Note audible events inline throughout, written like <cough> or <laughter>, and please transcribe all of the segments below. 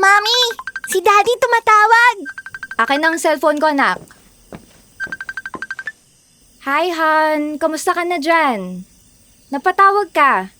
Mami! Si Daddy tumatawag! Akin ang cellphone ko, anak. Hi, Han. Kamusta ka na dyan? Napatawag ka.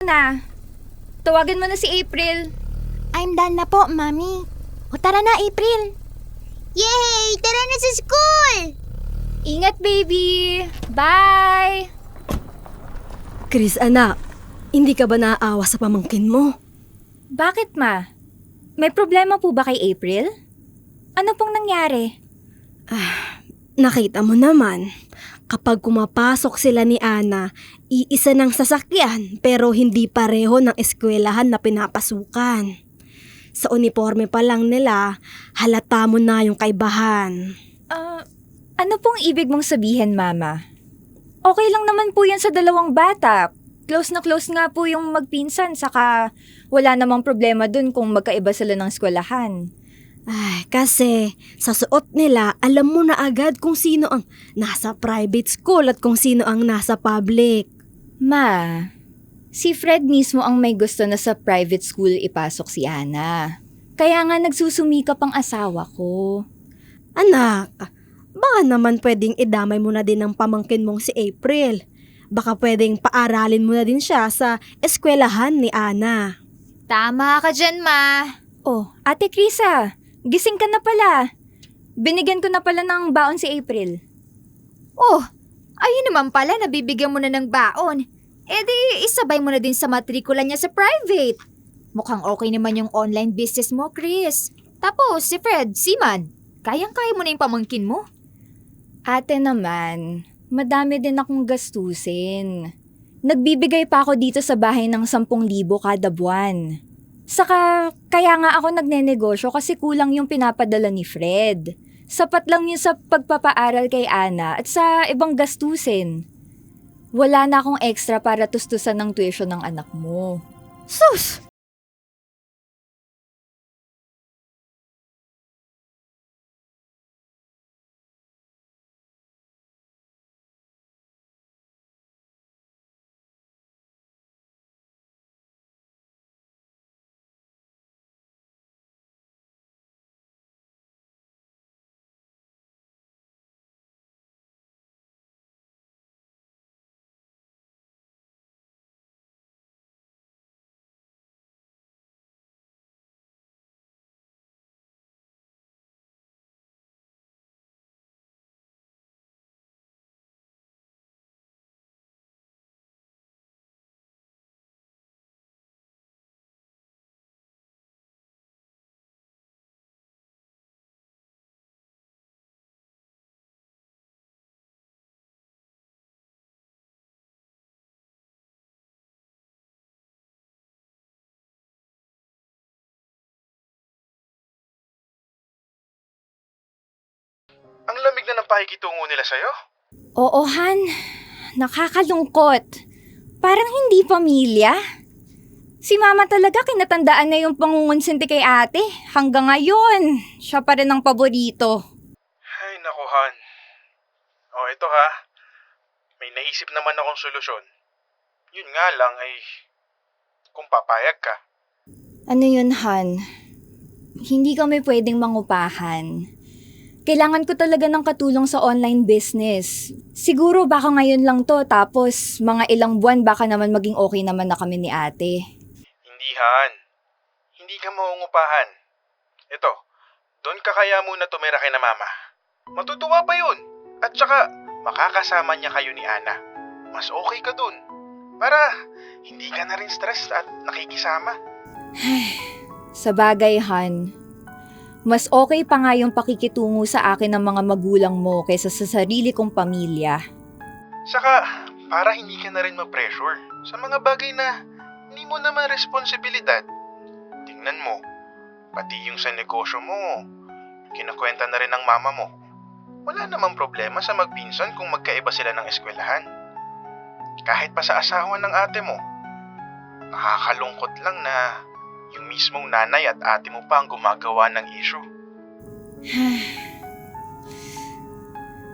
Na. Tawagin mo na si April. I'm done na po, Mami. O tara na, April. Yay! Tara na sa school! Ingat, baby. Bye! Chris, anak, hindi ka ba naaawa sa pamangkin mo? Bakit, ma? May problema po ba kay April? Ano pong nangyari? Nakita mo naman, kapag kumapasok sila ni Ana, iisa ng sasakyan pero hindi pareho ng eskwelahan na pinapasukan. Sa uniforme pa lang nila, halata mo na yung kaibahan. Ah, ano pong ibig mong sabihin, mama? Okay lang naman po yan sa dalawang bata. Close na close nga po yung magpinsan, saka wala namang problema dun kung magkaiba sila ng eskwelahan. Ay, kasi sa suot nila, alam mo na agad kung sino ang nasa private school at kung sino ang nasa public. Ma, si Fred mismo ang may gusto na sa private school ipasok si Ana. Kaya nga nagsusumikap ang asawa ko. Anak, baka naman pwedeng idamay mo na din ang pamangkin mong si April. Baka pwedeng paaralin mo na din siya sa eskwelahan ni Ana. Tama ka dyan, Ma. Oh, Ate Krisa, gising ka na pala. Binigyan ko na pala ng baon si April. Oh, naman pala, nabibigyan mo na ng baon. E di, isabay mo na din sa matrikula niya sa private. Mukhang okay naman yung online business mo, Chris. Tapos, si Fred, si Man, kayang-kaya mo na yung pamangkin mo. Ate naman, madami din akong gastusin. Nagbibigay pa ako dito sa bahay ng 10,000 kada buwan. Saka, kaya nga ako nagnenegosyo kasi kulang yung pinapadala ni Fred. Sapat lang yun sa pagpapaaral kay Ana at sa ibang gastusin. Wala na akong extra para tustusan ng tuition ng anak mo. Sus! Ang lamig na ng pakikitungo nila sa'yo. Oo, Han. Nakakalungkot. Parang hindi pamilya. Si mama talaga kinatandaan na yung pangungonsinti kay ate. Hanggang ngayon, siya pa rin ang paborito. Ay, naku, Han. O, ito ha. May naisip naman akong solusyon. Yun nga lang ay kung papayag ka. Ano yun, Han? Hindi kami pwedeng mangupahan. Kailangan ko talaga ng katulong sa online business. Siguro baka ngayon lang to, tapos mga ilang buwan baka naman maging okay naman na kami ni ate. Hindi, Han. Hindi ka maungupahan. Ito, doon ka kaya muna tumira kay na mama. Matutuwa pa yun. At saka, makakasama niya kayo ni Ana. Mas okay ka dun. Para hindi ka na rin stress at nakikisama. <sighs> Sa bagay, Han, mas okay pa nga yung pakikitungo sa akin ng mga magulang mo kaysa sa sarili kong pamilya. Saka, para hindi ka na rin ma-pressure sa mga bagay na hindi mo naman responsibilidad. Tingnan mo, pati yung sa negosyo mo, kinakwenta na rin ng mama mo. Wala namang problema sa magpinsan kung magkaiba sila ng eskwelahan. Kahit pa sa asawa ng ate mo. Nakakalungkot lang na yung mismong nanay at ate mo pa ang gumagawa ng issue. <sighs>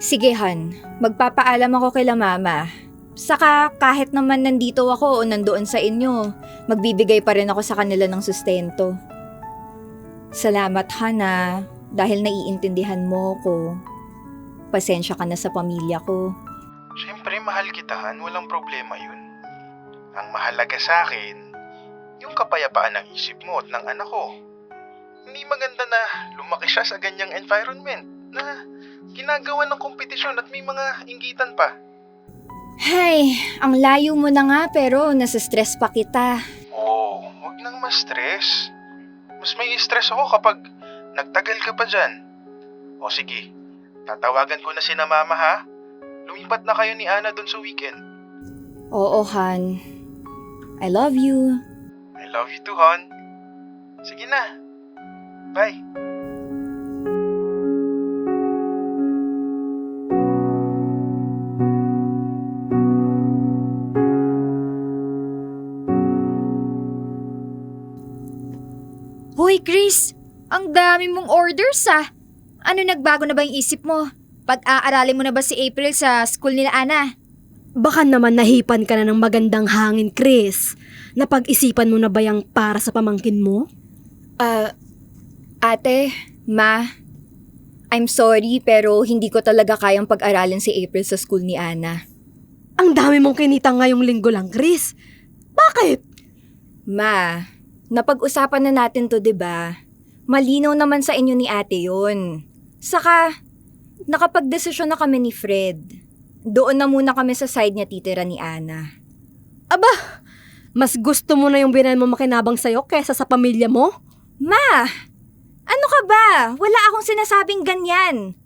Sige, Han. Magpapaalam ako kay la mama. Saka kahit naman nandito ako o nandoon sa inyo, magbibigay pa rin ako sa kanila ng sustento. Salamat, Han, ah, dahil naiintindihan mo ko. Pasensya ka na sa pamilya ko. Siyempre, mahal kitahan, walang problema yun. Ang mahalaga sa akin, yung kapayapaan ng isip mo at ng anak ko. Hindi maganda na lumaki siya sa ganyang environment na ginagawa ng kompetisyon at may mga inggitan pa. Hay, ang layo mo na nga pero nasa-stress pa kita. Oo, wag nang ma-stress. Mas may stress ako kapag nagtagal ka pa dyan. O sige, tatawagan ko na si na mama ha. Lumipat na kayo ni Ana dun sa weekend. Oo, Han. I love you. Love you too, hon. Sige na. Bye. Hoy, Chris! Ang dami mong orders ah! Ano nagbago na ba yung isip mo? Pag-aaralin mo na ba si April sa school nila Ana? Baka naman nahipan ka na ng magandang hangin, Chris. Napag-isipan mo na ba yung para sa pamangkin mo? Ah, ate, ma, I'm sorry pero hindi ko talaga kayang pag-aralin si April sa school ni Ana. Ang dami mong kinita ngayong linggo lang, Chris. Bakit? Ma, napag-usapan na natin to 'di ba? Malinaw naman sa inyo ni ate yun. Saka, nakapag-desisyon na kami ni Fred. Doon na muna kami sa side niya titira ni Ana. Aba, mas gusto mo na yung binan mo makinabang sa'yo kesa sa pamilya mo? Ma! Ano ka ba? Wala akong sinasabing ganyan.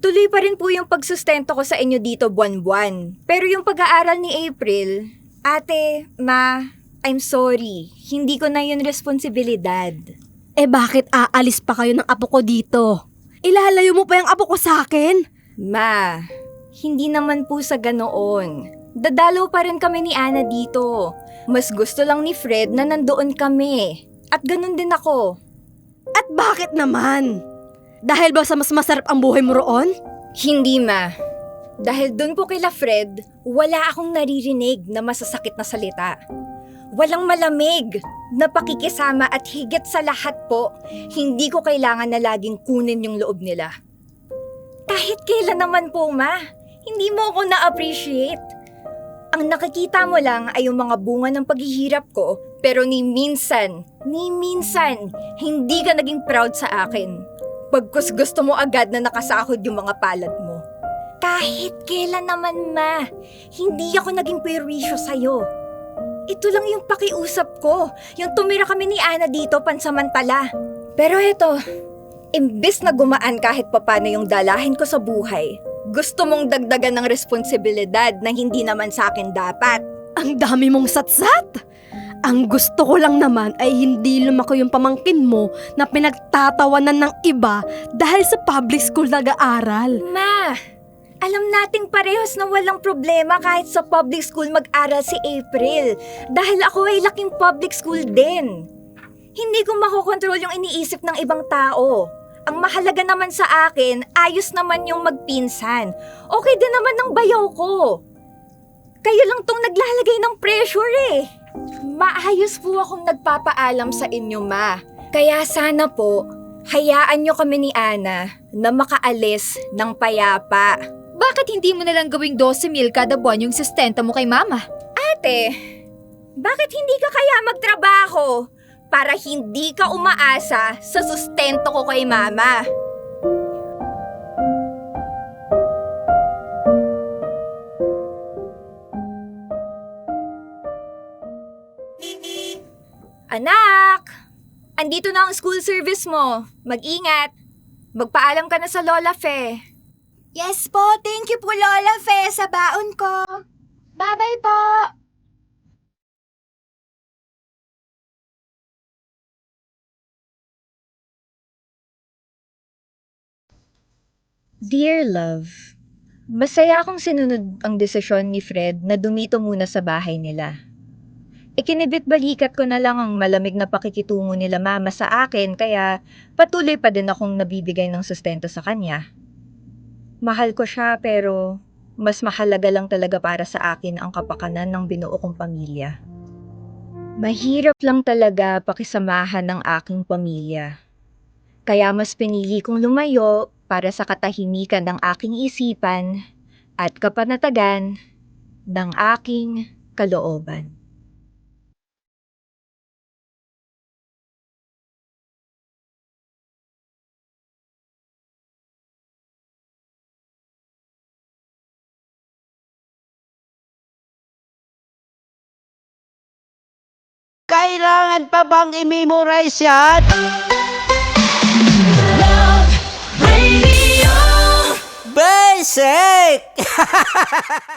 Tuloy pa rin po yung pagsustento ko sa inyo dito buwan-buwan. Pero yung pag-aaral ni April, ate, ma, I'm sorry. Hindi ko na yun responsibilidad. Eh bakit aalis pa kayo ng apo ko dito? Ilalayo mo pa yung apo ko sa akin? Ma, hindi naman po sa ganoon. Dadalaw pa rin kami ni Ana dito. Mas gusto lang ni Fred na nandoon kami. At ganun din ako. At bakit naman? Dahil ba sa mas masarap ang buhay mo roon? Hindi ma. Dahil doon po kila Fred, wala akong naririnig na masasakit na salita. Walang malamig na pakikisama at higit sa lahat po, hindi ko kailangan na laging kunin yung loob nila. Kahit kailan naman po ma, hindi mo ako na-appreciate. Ang nakikita mo lang ay yung mga bunga ng paghihirap ko, pero ni minsan, ni minsan, hindi ka naging proud sa akin. Pagkus gusto mo agad na nakasahod yung mga palad mo. Kahit kailan naman ma, hindi ako naging perwisyo sa'yo. Ito lang yung pakiusap ko, yung tumira kami ni Ana dito pansamantala. Pero eto, imbis na gumaan kahit papano yung dalahin ko sa buhay, gusto mong dagdagan ng responsibilidad na hindi naman sa akin dapat. Ang dami mong satsat! Ang gusto ko lang naman ay hindi lumako yung pamangkin mo na pinagtatawanan ng iba dahil sa public school nag-aaral. Ma, alam nating parehas na walang problema kahit sa public school mag-aral si April. Dahil ako ay laking public school din. Hindi ko makokontrol yung iniisip ng ibang tao. Ang mahalaga naman sa akin, ayos naman yung magpinsan. Okay din naman ng bayaw ko. Kayo lang tong naglalagay ng pressure eh. Maayos po akong nagpapaalam sa inyo, ma. Kaya sana po, hayaan nyo kami ni Ana na makaalis ng payapa. Bakit hindi mo nalang gawing 12 mil kada buwan yung sustenta mo kay mama? Ate, bakit hindi ka kaya magtrabaho para hindi ka umaasa sa sustento ko kay mama? Anak! Andito na ang school service mo. Mag-ingat. Magpaalam ka na sa Lola Fe. Yes po, thank you po Lola Fe sa baon ko. Bye-bye po. Dear love, masaya akong sinunod ang desisyon ni Fred na dumito muna sa bahay nila. Ikinibit balikat ko na lang ang malamig na pakikitungo nila mama sa akin kaya patuloy pa din akong nabibigay ng sustento sa kanya. Mahal ko siya pero mas mahalaga lang talaga para sa akin ang kapakanan ng binuo kong pamilya. Mahirap lang talaga pakisamahan ng aking pamilya. Kaya mas pinili kong lumayo para sa katahimikan ng aking isipan at kapanatagan ng aking kalooban. Kailangan pa bang i-memorize yan? Basic! <laughs>